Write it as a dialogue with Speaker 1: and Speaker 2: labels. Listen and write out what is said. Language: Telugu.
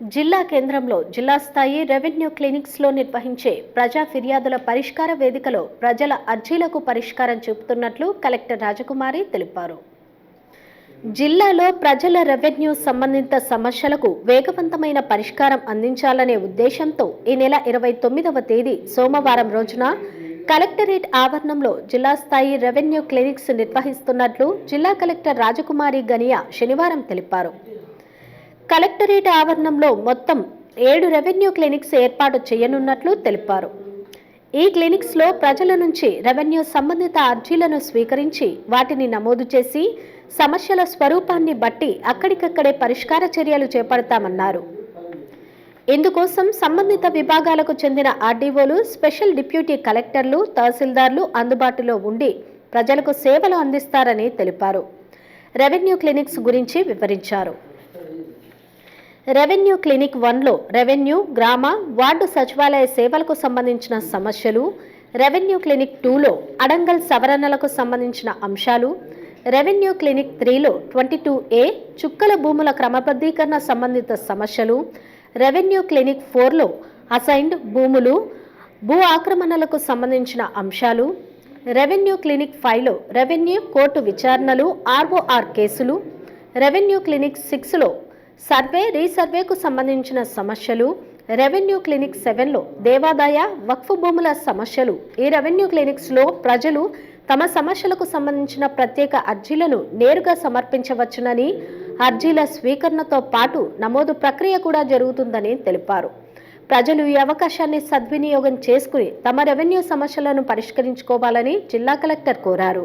Speaker 1: జిల్లా కేంద్రంలో జిల్లా స్థాయి రెవెన్యూ క్లినిక్స్లో నిర్వహించే ప్రజా ఫిర్యాదుల పరిష్కార వేదికలో ప్రజల అర్జీలకు పరిష్కారం చూపుతున్నట్లు కలెక్టర్ రాజకుమారి తెలిపారు. జిల్లాలో ప్రజల రెవెన్యూ సంబంధిత సమస్యలకు వేగవంతమైన పరిష్కారం అందించాలనే ఉద్దేశంతో ఈ నెల ఇరవై తొమ్మిదవ తేదీ సోమవారం రోజున కలెక్టరేట్ ఆవరణంలో జిల్లా స్థాయి రెవెన్యూ క్లినిక్స్ నిర్వహిస్తున్నట్లు జిల్లా కలెక్టర్ రాజకుమారి గనియా శనివారం తెలిపారు. కలెక్టరేట్ ఆవరణంలో మొత్తం ఏడు రెవెన్యూ క్లినిక్స్ ఏర్పాటు చేయనున్నట్లు తెలిపారు. ఈ క్లినిక్స్లో ప్రజల నుంచి రెవెన్యూ సంబంధిత అర్జీలను స్వీకరించి వాటిని నమోదు చేసి సమస్యల స్వరూపాన్ని బట్టి అక్కడికక్కడే పరిష్కార చర్యలు చేపడతామన్నారు. ఇందుకోసం సంబంధిత విభాగాలకు చెందిన ఆర్డీఓలు స్పెషల్ డిప్యూటీ కలెక్టర్లు తహసీల్దార్లు అందుబాటులో ఉండి ప్రజలకు సేవలు అందిస్తారని తెలిపారు. రెవెన్యూ క్లినిక్స్ గురించి వివరించారు. రెవెన్యూ క్లినిక్ వన్లో రెవెన్యూ గ్రామ వార్డు సచివాలయ సేవలకు సంబంధించిన సమస్యలు రెవెన్యూ క్లినిక్ టూలో అడంగల్ సవరణలకు సంబంధించిన అంశాలు రెవెన్యూ క్లినిక్ త్రీలో ట్వంటీ టూ ఏ చుక్కల భూముల క్రమబద్ధీకరణ సంబంధిత సమస్యలు రెవెన్యూ క్లినిక్ ఫోర్లో అసైన్డ్ భూములు భూ ఆక్రమణలకు సంబంధించిన అంశాలు రెవెన్యూ క్లినిక్ ఫైవ్లో రెవెన్యూ కోర్టు విచారణలు ఆర్ఓఆర్ కేసులు రెవెన్యూ క్లినిక్ సిక్స్లో సర్వే రీసర్వేకు సంబంధించిన సమస్యలు రెవెన్యూ క్లినిక్ సెవెన్లో దేవాదాయ వక్ఫ్ భూముల సమస్యలు. ఈ రెవెన్యూ క్లినిక్స్లో ప్రజలు తమ సమస్యలకు సంబంధించిన ప్రత్యేక అర్జీలను నేరుగా సమర్పించవచ్చునని అర్జీల స్వీకరణతో పాటు నమోదు ప్రక్రియ కూడా జరుగుతుందని తెలిపారు. ప్రజలు ఈ అవకాశాన్ని సద్వినియోగం చేసుకుని తమ రెవెన్యూ సమస్యలను పరిష్కరించుకోవాలని జిల్లా కలెక్టర్ కోరారు.